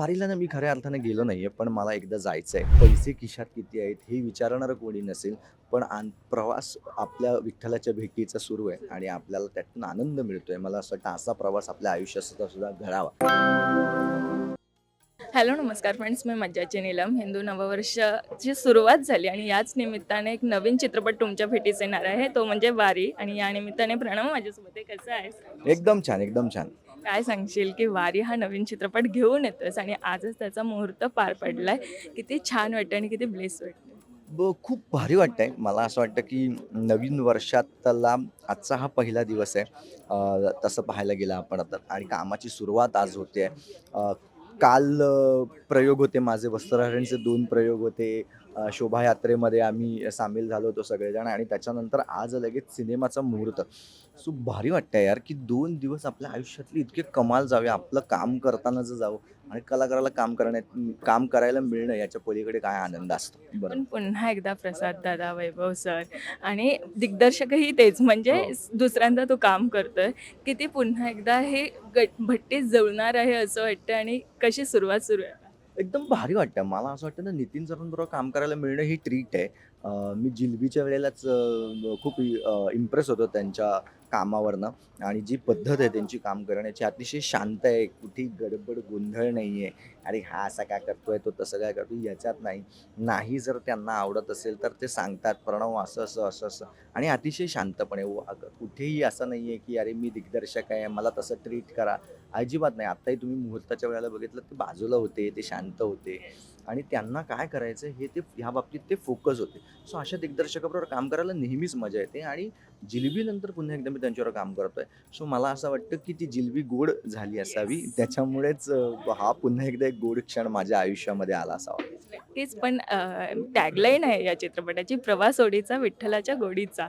वारीला ना मी खऱ्या अर्थाने गेलो नाहीये पण मला एकदा जायचं आहे पैसे खिशात किती आहेत हे विचारणारं कोणी नसेल पण आन प्रवास आपल्या विठ्ठलाच्या भेटीचा सुरू आहे आणि आपल्याला त्यातून आनंद मिळतोय. मला असं वाटतं असा प्रवास आपल्या आयुष्यात सुद्धा घडावा. हॅलो नमस्कार फ्रेंड्स. मी मज्जाची नीलम. हिंदू नववर्षाची सुरुवात झाली आणि याच निमित्ताने एक नवीन चित्रपट तुमच्या भेटीस येणार आहे. तो म्हणजे वारी. आणि या निमित्ताने प्रणव माझ्यासोबत कसं आहे एकदम छान एकदम छान. काय सांगशील की वारी हा नवीन चित्रपट घेऊन येतोस आणि आजच त्याचा मुहूर्त पार पडलाय. किती छान वाटतं आणि किती ब्लेस वाटतं ब खूप भारी वाटतंय. मला असं वाटतं की नवीन वर्षातला आजचा हा पहिला दिवस आहे. तसं पाहायला गेलं आपण आता. आणि कामाची सुरुवात आज होते. काल प्रयोग होते माझे. वस्त्रहरणचे दोन प्रयोग होते. शोभायात्रेमध्ये आम्ही सामील झालो होतो सगळेजण आणि त्याच्यानंतर आज लगेच सिनेमाचा मुहूर्त. सो भारी वाटतं यार की दोन दिवस आपल्या आयुष्यातली इतके कमाल जावे. आपलं काम करताना जर जावं आणि कलाकाराला काम करण्यात काम करायला मिळणं याच्या पलीकडे काय आनंद असतो? पण पुन्हा एकदा प्रसाद दादा वैभव सर आणि दिग्दर्शकही तेच म्हणजे हो. दुसऱ्यांदा तो काम करतोय किती पुन्हा एकदा हे गट भट्टीत जळणार आहे असं वाटतं आणि कशी सुरुवात सुरू आहे? एकदम भारी वाटतं मला असं वाटतं ना नितीन सरांबरोबर काम करायला मिळणं ही ट्रीट आहे. मी जिलबीच्या वेळेलाच खूप इम्प्रेस होतो त्यांच्या कामावरनं. आणि जी पद्धत आहे त्यांची काम करण्याची अतिशय शांत आहे. कुठेही गडबड गोंधळ नाही आहे अरे हा असा काय करतोय तो तसं काय करतो याच्यात नाही. नाही जर त्यांना आवडत असेल तर ते सांगतात प्रणव असं असं असं असं. आणि अतिशय शांतपणे कुठेही असं नाही आहे की अरे मी दिग्दर्शक आहे मला तसं ट्रीट करा. अजिबात नाही. आत्ताही तुम्ही मुहूर्ताच्या वेळेला बघितलं ते बाजूला होते ते शांत होते. आणि त्यांना काय करायचं हे ते ह्या बाबतीत ते फोकस होते. सो अशा दिग्दर्शकाबरोबर काम करायला नेहमीच मजा येते आणि जिलबीनंतर पुन्हा एकदा मी त्यांच्यावर काम करतोय. सो मला असं वाटतं की ती जिलबी गोड झाली असावी. त्याच्यामुळेच हा पुन्हा एकदा एक गोड क्षण माझ्या आयुष्यामध्ये आला असावा. नक्कीच पण टॅगलाईन आहे या चित्रपटाची प्रवास ओढीचा विठ्ठलाच्या गोडीचा.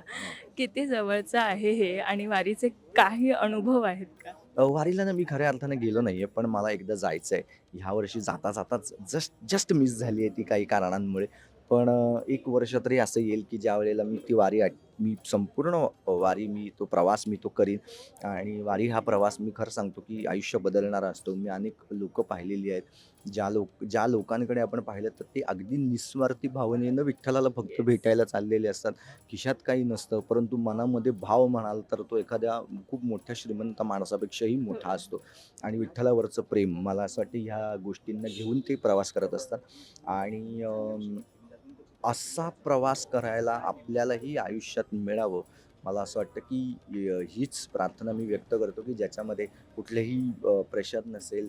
किती जवळचं आहे हे आणि वारीचे काही अनुभव आहेत का? वारीला ना मी खऱ्या अर्थाने गेलो नाहीये पण मला एकदा जायचं आहे ह्या वर्षी जाता जाताच जस्ट जस्ट मिस झाली आहे ती काही कारणांमुळे. पण एक वर्ष तरी असं येईल की ज्या वेळेला मी ती वारी आट- मी संपूर्ण वारी मी तो प्रवास मी तो करीन. आणि वारी हा प्रवास मी खरं सांगतो की आयुष्य बदलणारा असतो. मी अनेक लोक पाहिलेली आहेत. ज्या लोक ज्या लोकांकडे आपण पाहिलं तर ते अगदी निस्वार्थी भावनेनं विठ्ठलाला फक्त भेटायला चाललेले असतात. खिशात काही नसतं. परंतु मनामध्ये भाव म्हणाल तर तो एखाद्या खूप मोठ्या श्रीमंत माणसापेक्षाही मोठा असतो. आणि विठ्ठलावरचं प्रेम. मला असं वाटतं ह्या गोष्टींना घेऊन ते प्रवास करत असतात. आणि असा प्रवास करायला आपल्यालाही आयुष्यात मिळावं. मला असं वाटतं की हीच प्रार्थना मी व्यक्त करतो की ज्याच्यामध्ये कुठलेही प्रेशर नसेल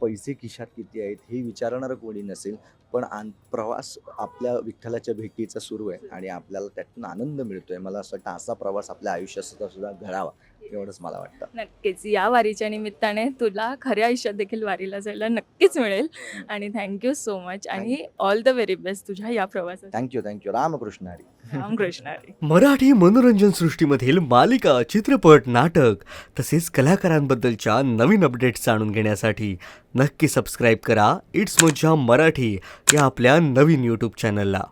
पैसे खिशात किती आहेत हे विचारणारं कोणी नसेल पण आन प्रवास आपल्या विठ्ठलाच्या भेटीचा सुरू आहे आणि आपल्याला त्यातून आनंद मिळतो आहे मला असं वाटतं असा प्रवास आपल्या आयुष्यात सुद्धा घडावा. एवढंच मला वाटतं. नक्कीच. या वारीच्या निमित्ताने तुला खऱ्या आयुष्यात देखील वारीला जायला नक्कीच मिळेल. आणि थँक्यू सो मच आणि ऑल द व्हेरी बेस्ट तुझ्या या प्रवासात thank you thank you Ramkrishna Hari. Ramkrishna Hari. Marathi मनोरंजन सृष्टीमधील मालिका चित्रपट नाटक तसेच कलाकारांबद्दलच्या नवीन अपडेट्स जाणून घेण्यासाठी नक्की सबस्क्राईब करा. इट्स मज्जा मराठी या आपल्या नवीन यूट्यूब चॅनलला